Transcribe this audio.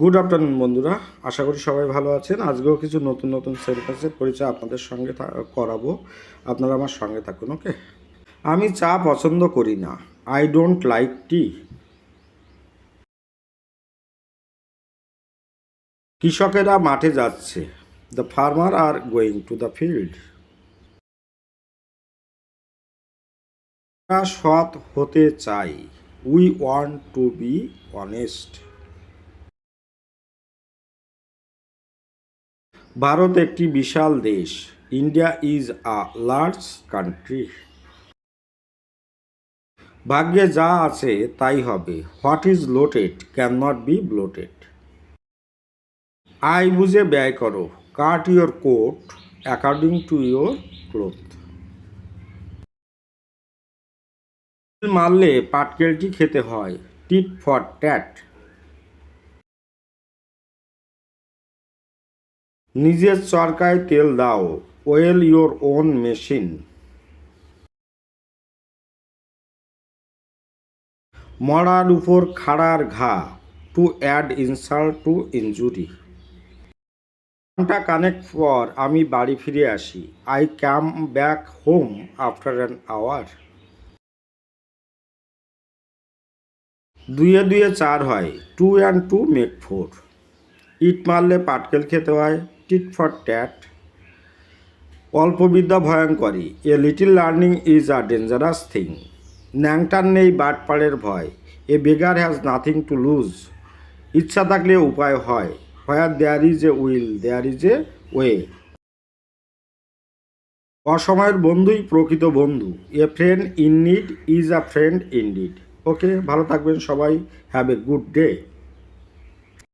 Good afternoon বন্ধুরা। আশা করি সবাই ভালো আছেন। আজকেও কিছু নতুন নতুন সার্ভিসের পরিচয় আপনাদের সঙ্গে করাবো। আপনারা আমার সঙ্গে থাকুন ওকে আমি চা পছন্দ করি না। আই ডোন্ট লাইক টি কৃষকেরা মাঠে যাচ্ছে। The farmer are going to the field সৎ হতে চাই। We want to be honest Bharat একটি বিশাল দেশ। India is a large country. ভাগ্যে যা আছে তাই হবে। What is lotted can not be blotted. আয় বুঝে ব্যয় করো। Cut your coat according to your cloth. মারলে পাটকেলটি খেতে হয়। Tit for tat. নিজের চরকায় তেল দাও ওয়েল ইয়োর ওন মেশিন মরার উপর খাড়ার ঘা to add insult to injury ঘণ্টা কানেক্ট পর আমি বাড়ি ফিরে আসি। I came back home after an hour দুয়ে দুয়ে চার হয় two and two make four it মারলে পাটকেল খেতে হয়। টিট ফর ট্যাট। অল্প বিদ্যা ভয়ঙ্করী। A little learning is a dangerous thing. ন্যাংটার নেই বাটপাড়ের ভয়। A beggar has nothing to lose. ইচ্ছা থাকলে উপায় হয়। Where there is a will, there is a way. অসময়ের বন্ধুই প্রকৃত বন্ধু। A friend in need is a friend in deed okay, ভালো থাকবেন সবাই। Have a good day.